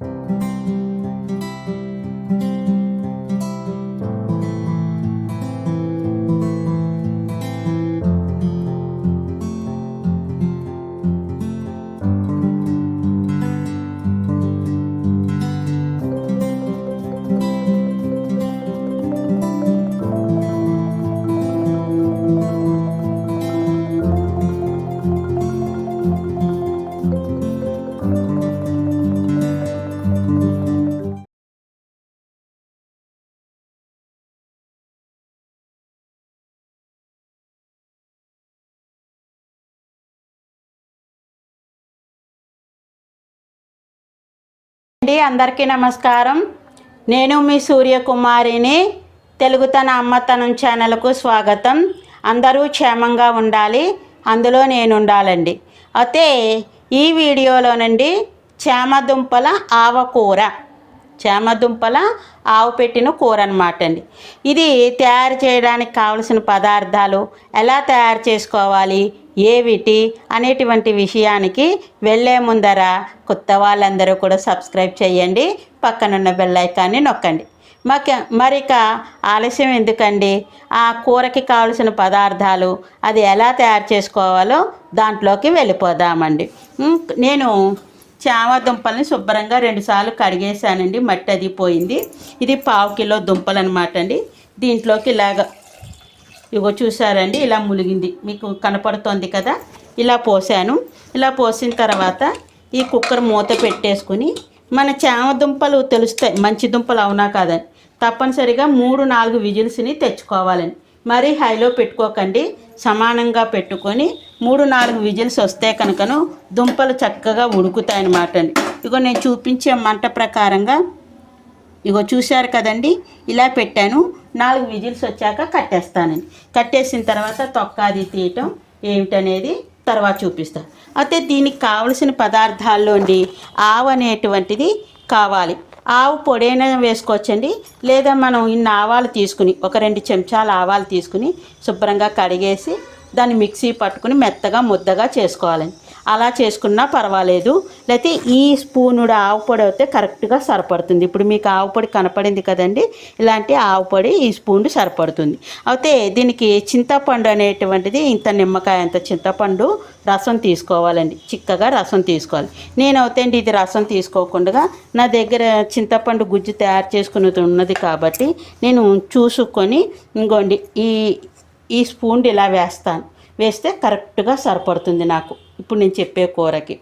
Música అండి అందరికీ నమస్కారం. నేను మీ సూర్యకుమారిని తెలుగుతన అమ్మతనం ఛానల్కు స్వాగతం. అందరూ క్షేమంగా ఉండాలి అందులో నేను ఉండాలండి అయితే ఈ వీడియోలోనండి చేమదుంపల ఆవకూర. చేమదుంపల ఆవు పెట్టిన కూర అనమాట అండి ఇది తయారు చేయడానికి కావలసిన పదార్థాలు ఎలా తయారు చేసుకోవాలి? ఏవిటి అనేటువంటి విషయానికి వెళ్ళే ముందర కొత్త వాళ్ళందరూ కూడా సబ్స్క్రైబ్ చేయండి. పక్కనున్న బెల్ ఐకాన్ని నొక్కండి. మక మరిక ఆలస్యం ఎందుకండి? ఆ కూరకి కావలసిన పదార్థాలు అది ఎలా తయారు చేసుకోవాలో దాంట్లోకి వెళ్ళిపోదామండి. నేను చామ దుంపల్ని శుభ్రంగా రెండుసార్లు కడిగేసానండి మట్టి అది పోయింది. ఇది పావు కిలో దుంపలు అనమాట అండి దీంట్లోకి ఇలాగ ఇగో చూసారండి ఇలా ములిగింది. మీకు కనపడుతోంది కదా? ఇలా పోసాను. ఇలా పోసిన తర్వాత ఈ కుక్కర్ మూత పెట్టేసుకుని మన చామ దుంపలు తెలుస్తాయి. మంచి దుంపలు అవునా కాదని. తప్పనిసరిగా మూడు నాలుగు విజిల్స్ని తెచ్చుకోవాలని. మరీ హైలో పెట్టుకోకండి. సమానంగా పెట్టుకొని మూడు నాలుగు విజిల్స్ వస్తే కనుకను దుంపలు చక్కగా ఉడుకుతాయన్నమాట అండి. ఇగో నేను చూపించే మంట ప్రకారంగా ఇగో చూశారు కదండి? ఇలా పెట్టాను. నాలుగు విజిల్స్ వచ్చాక కట్టేస్తానండి. కట్టేసిన తర్వాత తొక్క అది తీయటం ఏమిటనేది తర్వాత చూపిస్తాను. అయితే దీనికి కావలసిన పదార్థాల్లోండి ఆవు అనేటువంటిది కావాలి. ఆవు పొడైనా వేసుకోవచ్చండి. లేదా మనం ఇన్ని ఆవాలు తీసుకుని ఒక రెండు చెంచాల ఆవాలు తీసుకుని శుభ్రంగా కడిగేసి దాన్ని మిక్సీ పట్టుకుని మెత్తగా ముద్దగా చేసుకోవాలండి అలా చేసుకున్నా పర్వాలేదు. లేకపోతే ఈ స్పూనుడు ఆవుపొడి అయితే కరెక్ట్గా సరిపడుతుంది. ఇప్పుడు మీకు ఆవుపొడి కనపడింది కదండి? ఇలాంటి ఆవుపొడి ఈ స్పూన్ సరిపడుతుంది. అయితే దీనికి చింతపండు అనేటువంటిది ఇంత నిమ్మకాయ అంత చింతపండు రసం తీసుకోవాలండి. చిక్కగా రసం తీసుకోవాలి. నేను అండి ఇది రసం తీసుకోకుండా నా దగ్గర చింతపండు గుజ్జు తయారు చేసుకున్నది ఉన్నది కాబట్టి నేను చూసుకొని ఇంకోండి ఈ ఈ స్పూన్ ఇలా వేస్తాను. వేస్తే కరెక్ట్గా సరిపడుతుంది నాకు. ఇప్పుడు నేను చెప్పే కూరకి.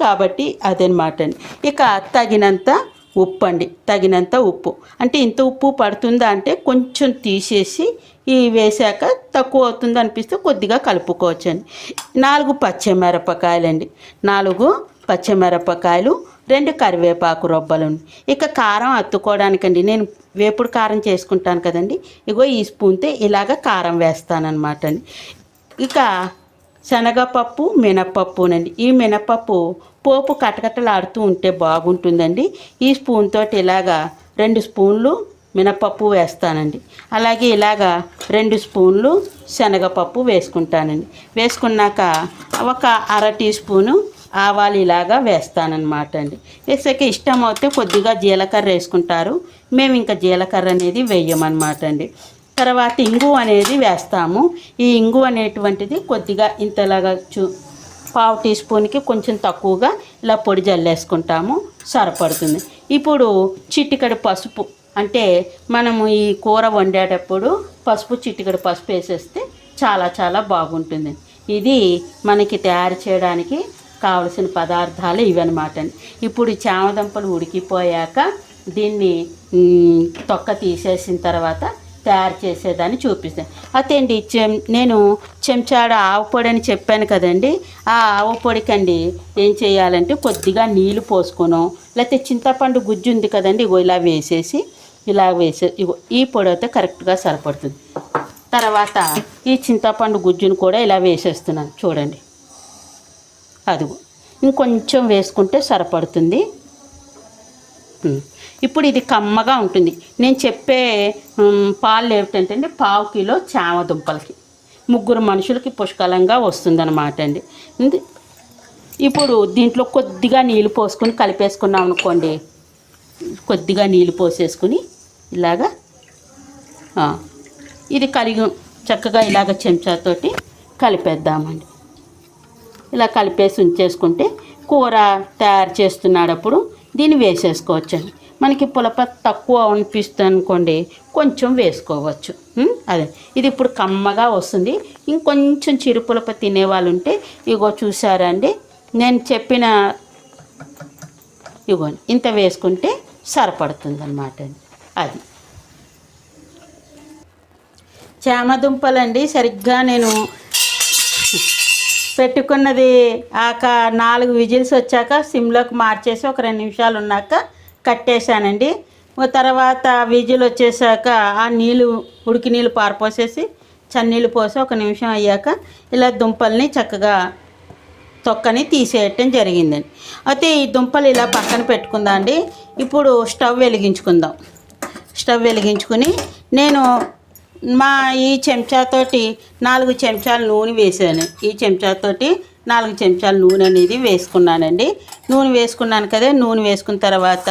కాబట్టి అదనమాట అండి. ఇక తగినంత ఉప్పు అండి. తగినంత ఉప్పు. అంటే ఇంత ఉప్పు పడుతుందా అంటే కొంచెం తీసేసి ఈ వేసాక తక్కువ అవుతుంది అనిపిస్తే కొద్దిగా కలుపుకోవచ్చండి. నాలుగు పచ్చిమిరపకాయలండి. నాలుగు పచ్చిమిరపకాయలు రెండు కరివేపాకు రొబ్బలు. ఇక కారం అత్తుకోవడానికండి. నేను వేపుడు కారం చేసుకుంటాను కదండి. ఇగో ఈ స్పూన్తో ఇలాగ కారం వేస్తానన్నమాట అండి ఇక శనగపప్పు మినపప్పునండి ఈ మినపప్పు పోపు కటకటలాడుతూ ఉంటే బాగుంటుందండి. ఈ స్పూన్ తోటి ఇలాగా రెండు స్పూన్లు మినపప్పు వేస్తానండి. అలాగే ఇలాగా రెండు స్పూన్లు శనగపప్పు వేసుకుంటానండి. వేసుకున్నాక ఒక అర టీ స్పూను ఆవాలు ఇలాగా వేస్తానన్నమాట అండి వేసాక ఇష్టం అయితే కొద్దిగా జీలకర్ర వేసుకుంటారు. మేము ఇంకా జీలకర్ర అనేది వేయమన్నమాట అండి తర్వాత ఇంగు అనేది వేస్తాము. ఈ ఇంగు అనేటువంటిది కొద్దిగా ఇంతలాగా చూ పావు టీ స్పూన్కి కొంచెం తక్కువగా ఇలా పొడి జల్లేసుకుంటాము. సరిపడుతుంది. ఇప్పుడు చిట్టికడి పసుపు అంటే మనము ఈ కూర వండేటప్పుడు పసుపు చిట్టికడి పసుపు వేసేస్తే చాలా చాలా బాగుంటుంది. ఇది మనకి తయారు చేయడానికి కావలసిన పదార్థాలు ఇవన్నమాట అండి. ఇప్పుడు ఈ చామదుంపలు ఉడికిపోయాక దీన్ని తొక్క తీసేసిన తర్వాత తయారు చేసేదాన్ని చూపిస్తాను. అయితే అండి చెం నేను చెంచాడు ఆవు పొడి అని చెప్పాను కదండి. ఆ ఆవు పొడికండి ఏం చేయాలంటే కొద్దిగా నీళ్ళు పోసుకోను లేకపోతే చింతపండు గుజ్జు ఉంది కదండి ఇగో ఇలా వేసేసి ఇలా వేసే ఇగో ఈ పొడి అయితే కరెక్ట్గా సరిపడుతుంది. తర్వాత ఈ చింతపండు గుజ్జును కూడా ఇలా వేసేస్తున్నాను. చూడండి. అదిగో. ఇంకొంచెం వేసుకుంటే సరిపడుతుంది. ఇప్పుడు ఇది కమ్మగా ఉంటుంది. నేను చెప్పే పాలు ఏమిటంటే పావు కిలో చామ దుంపలకి. ముగ్గురు మనుషులకి పుష్కలంగా వస్తుందన్నమాట అండి. ఇప్పుడు దీంట్లో కొద్దిగా నీళ్ళు పోసుకొని కలిపేసుకున్నాం అనుకోండి. కొద్దిగా నీళ్ళు పోసేసుకుని ఇలాగా ఇది కలిగి చక్కగా ఇలాగ చెంచాతోటి కలిపేద్దామండి. ఇలా కలిపేసి ఉంచేసుకుంటే కూర తయారు చేస్తున్నాడప్పుడు దీన్ని వేసేసుకోవచ్చండి. మనకి పులప తక్కువ అనిపిస్తుంది అనుకోండి కొంచెం వేసుకోవచ్చు. అదే. ఇది ఇప్పుడు కమ్మగా వస్తుంది. ఇంకొంచెం చిరు పులప తినేవాళ్ళు ఉంటే ఇగో చూసారా అండి నేను చెప్పిన ఇగో ఇంత వేసుకుంటే సరిపడుతుంది అనమాట అది. చామదుంపలండి సరిగ్గా నేను పెట్టుకున్నది ఆక నాలుగు విజిల్స్ వచ్చాక సిమ్లోకి మార్చేసి ఒక రెండు నిమిషాలు ఉన్నాక కట్టేశానండి. తర్వాత విజిల్ వచ్చేసాక ఆ నీళ్ళు ఉడికి నీళ్ళు పారపోసేసి చన్నీళ్ళు పోసి ఒక నిమిషం అయ్యాక ఇలా దుంపల్ని చక్కగా తొక్కని తీసేయటం జరిగిందండి. అయితే ఈ దుంపలు ఇలా పక్కన పెట్టుకుందాం అండి ఇప్పుడు స్టవ్ వెలిగించుకుందాం. స్టవ్ వెలిగించుకుని నేను మా ఈ చెంచాతోటి నాలుగు చెంచాలు నూనె వేసాను ఈ చెంచాతోటి నాలుగు చెంచాలు నూనె అనేది వేసుకున్నానండి. నూనె వేసుకున్నాను కదా నూనె వేసుకున్న తర్వాత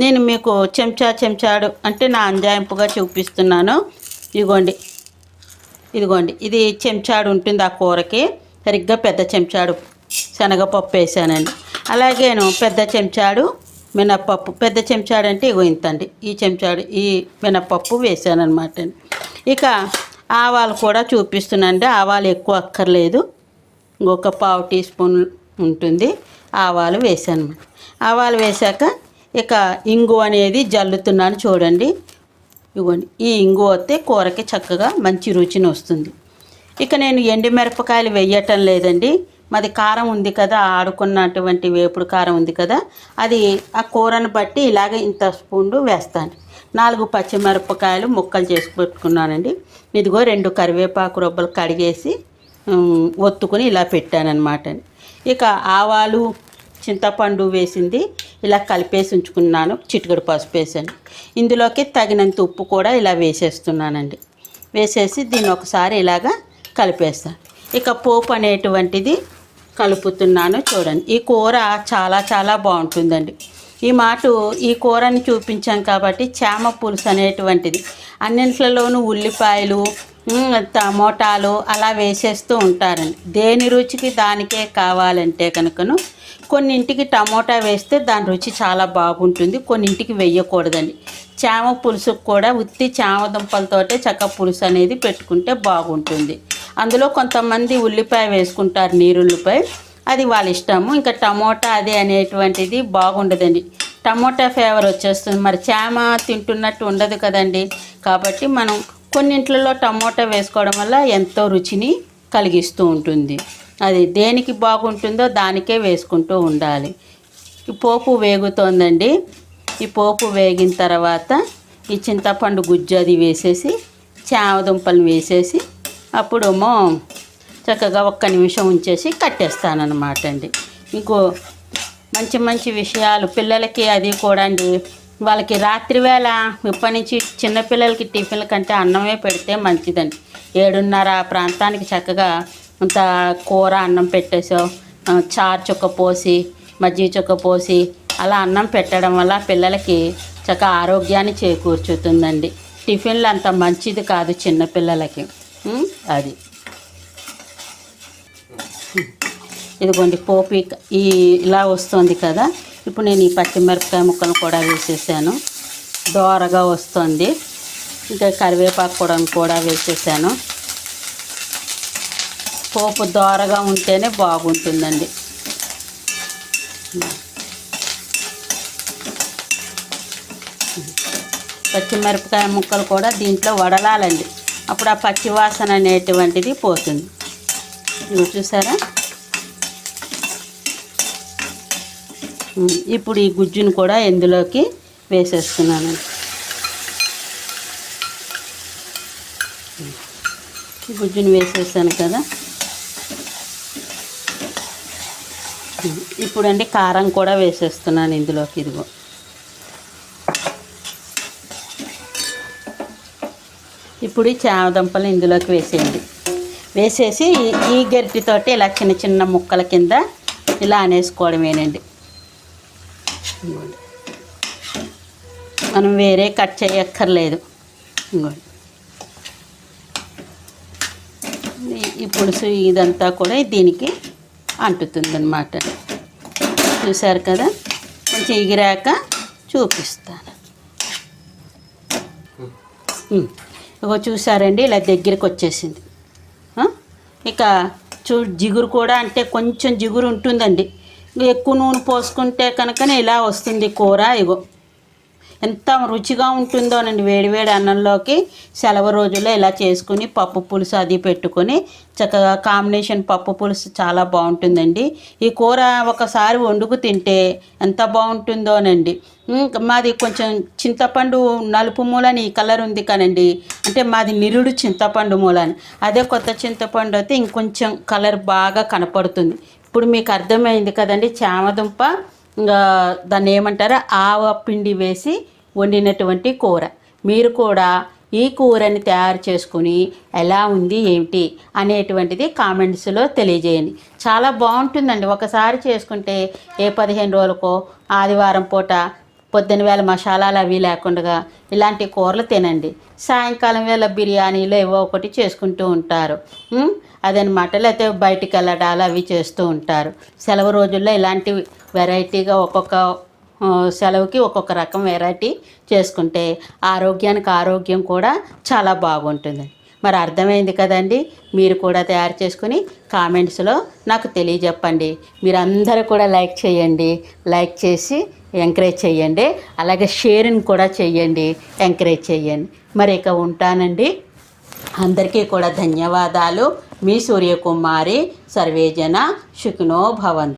నేను మీకు చెంచా చెంచాడు అంటే నా అంజాయింపుగా చూపిస్తున్నాను. ఇదిగోండి. ఇదిగోండి. ఇది చెంచాడు ఉంటుంది ఆ కూరకి. సరిగ్గా పెద్ద చెంచాడు శనగపప్పు వేసానండి. అలాగేను పెద్ద చెంచాడు మినప్పప్పు. పెద్ద చెంచాడు అంటే ఇగో ఇంతండి. ఈ చెంచాడు ఈ మినప్పప్పు వేసాను అనమాట అండి ఇక ఆవాలు కూడా చూపిస్తున్నానండి. ఆవాలు ఎక్కువ అక్కర్లేదు. ఇంకొక పావు టీ స్పూన్ ఉంటుంది. ఆవాలు వేసాను ఆవాలు వేశాక ఇక ఇంగు అనేది జల్లుతున్నాను చూడండి. ఇవ్వండి. ఈ ఇంగు వస్తే కూరకి చక్కగా మంచి రుచిని వస్తుంది. ఇక నేను ఎండుమిరపకాయలు వేయటం లేదండి. మాది కారం ఉంది కదా ఆడుకున్నటువంటి వేపుడు కారం ఉంది కదా అది ఆ కూరను బట్టి ఇలాగ ఇంత స్పూన్లు వేస్తాను. నాలుగు పచ్చిమిరపకాయలు ముక్కలు చేసి పెట్టుకున్నానండి. ఇదిగో రెండు కరివేపాకు రొబ్బలు కడిగేసి ఒత్తుకుని ఇలా పెట్టానన్నమాట ఇక ఆవాలు చింతపండు వేసింది ఇలా కలిపేసి ఉంచుకున్నాను చిటికడు పసుపు వేసాను ఇందులోకి తగినంత ఉప్పు కూడా ఇలా వేసేస్తున్నానండి. వేసేసి దీన్ని ఒకసారి ఇలాగా కలిపేస్తాను. ఇక పోపు అనేటువంటిది కలుపుతున్నాను చూడండి. ఈ కూర చాలా చాలా బాగుంటుందండి. ఈ మాట ఈ కూరని చూపించాం కాబట్టి చామ పులుసు అనేటువంటిది. అన్నింట్లలోనూ ఉల్లిపాయలు టమోటాలు అలా వేసేస్తూ ఉంటారండి. దేని రుచికి దానికే కావాలంటే కనుకను కొన్నింటికి టమోటా వేస్తే దాని రుచి చాలా బాగుంటుంది. కొన్నింటికి వేయకూడదండి. చామ పులుసుకు కూడా ఉత్తి చామ దుంపలతోటే చక్క పులుసు అనేది పెట్టుకుంటే బాగుంటుంది. అందులో కొంతమంది ఉల్లిపాయ వేసుకుంటారు నీరుల్లిపాయ. అది వాళ్ళ ఇష్టము. ఇంకా టమోటా అది అనేటువంటిది బాగుండదండి. టమోటా ఫ్లేవర్ వచ్చేస్తుంది. మరి చేమ తింటున్నట్టు ఉండదు కదండి. కాబట్టి మనం కొన్నింట్లలో టమోటా వేసుకోవడం వల్ల ఎంతో రుచిని కలిగిస్తూ ఉంటుంది. అది దేనికి బాగుంటుందో దానికే వేసుకుంటూ ఉండాలి. ఈ పోపు వేగుతోందండి. ఈ పోపు వేగిన తర్వాత ఈ చింతపండు గుజ్జు అది వేసేసి చామదుంపలు వేసేసి అప్పుడేమో చక్కగా ఒక్క నిమిషం ఉంచేసి కట్టేస్తానన్నమాట అండి ఇంకో మంచి మంచి విషయాలు పిల్లలకి అది కూడా అండి. వాళ్ళకి రాత్రివేళ ఇప్పటి నుంచి చిన్నపిల్లలకి టిఫిన్ల కంటే అన్నమే పెడితే మంచిదండి. ఏడున్నర ప్రాంతానికి చక్కగా అంత కూర అన్నం పెట్టేసావు చారు చుక్క పోసి మజ్జిగ చుక్క పోసి అలా అన్నం పెట్టడం వల్ల పిల్లలకి చక్కగా ఆరోగ్యాన్ని చేకూర్చుతుందండి. టిఫిన్లు అంత మంచిది కాదు చిన్నపిల్లలకి అది. ఇదిగోండి పోపు ఈ ఇలా వస్తుంది కదా. ఇప్పుడు నేను ఈ పచ్చిమిరపకాయ ముక్కలు కూడా వేసేసాను. దోరగా వస్తుంది. ఇంకా కరివేపాకు కూడా కూడా వేసేసాను. పోపు దోరగా ఉంటేనే బాగుంటుందండి. పచ్చిమిరపకాయ ముక్కలు కూడా దీంట్లో వడలాలండి. అప్పుడు ఆ పచ్చివాసన అనేటువంటిది పోతుంది. చూసారా? ఇప్పుడు ఈ గుజ్జును కూడా ఇందులోకి వేసేస్తున్నాను. ఈ గుజ్జును వేసేసాను కదా. ఇప్పుడండి కారం కూడా వేసేస్తున్నాను ఇందులోకి ఇదిగో. ఇప్పుడు ఈ చామదుంపలు ఇందులోకి వేసేయండి. వేసేసి ఈ గరిటితోటి ఇలా చిన్న చిన్న ముక్కల కింద ఇలా అనేసుకోవడమేనండి. మనం వేరే కట్ చేయక్కర్లేదు. ఇంకోండి ఈ పులుసు ఇదంతా కూడా దీనికి అంటుతుందన్నమాట. చూశారు కదా? కొంచెం ఎగిరాక చూపిస్తాను. ఇగో చూసారండి ఇలా దగ్గరికి వచ్చేసింది? ఇక చూ జిగురు కూడా అంటే కొంచెం జిగురు ఉంటుందండి. ఎక్కువ నూనె పోసుకుంటే కనుకనే ఇలా వస్తుంది కూర ఇగో. ఎంత రుచిగా ఉంటుందోనండి వేడివేడి అన్నంలోకి సెలవు రోజుల్లో ఇలా చేసుకుని పప్పు పులుసు అది పెట్టుకొని చక్కగా కాంబినేషన్ పప్పు పులుసు చాలా బాగుంటుందండి. ఈ కూర ఒకసారి వండుకు తింటే ఎంత బాగుంటుందోనండి మాది కొంచెం చింతపండు నలుపు మూలని ఈ కలర్ ఉంది కానండి. అంటే మాది నిరుడు చింతపండు మూలని అదే కొత్త చింతపండు అయితే ఇంకొంచెం కలర్ బాగా కనపడుతుంది. ఇప్పుడు మీకు అర్థమైంది కదండి చామదుంప దాన్ని ఏమంటారో ఆవ పిండి వేసి వండినటువంటి కూర. మీరు కూడా ఈ కూరని తయారు చేసుకుని ఎలా ఉంది ఏమిటి అనేటువంటిది కామెంట్స్లో తెలియజేయండి. చాలా బాగుంటుందండి. ఒకసారి చేసుకుంటే ఏ పదిహేను రోజులకో ఆదివారం పూట పొద్దున వేళ మసాలాలు అవి లేకుండా ఇలాంటి కూరలు తినండి. సాయంకాలం వేళ బిర్యానీలు ఏవో ఒకటి చేసుకుంటూ ఉంటారు. అదనమాట. లేకపోతే బయటికి వెళ్ళడాలు అవి చేస్తూ ఉంటారు. సెలవు రోజుల్లో ఇలాంటి వెరైటీగా ఒక్కొక్క సెలవుకి ఒక్కొక్క రకం వెరైటీ చేసుకుంటే ఆరోగ్యానికి ఆరోగ్యం కూడా చాలా బాగుంటుంది. మరి అర్థమైంది కదండి? మీరు కూడా తయారు చేసుకుని కామెంట్స్లో నాకు తెలియజెప్పండి. మీరు అందరూ కూడా లైక్ చేయండి. లైక్ చేసి ఎంకరేజ్ చేయండి. అలాగే షేరింగ్ కూడా చేయండి. ఎంకరేజ్ చేయండి. మరి ఇక ఉంటానండి. అందరికీ కూడా ధన్యవాదాలు. మీ సూర్యకుమారి సర్వేజన సుఖినో భవంతు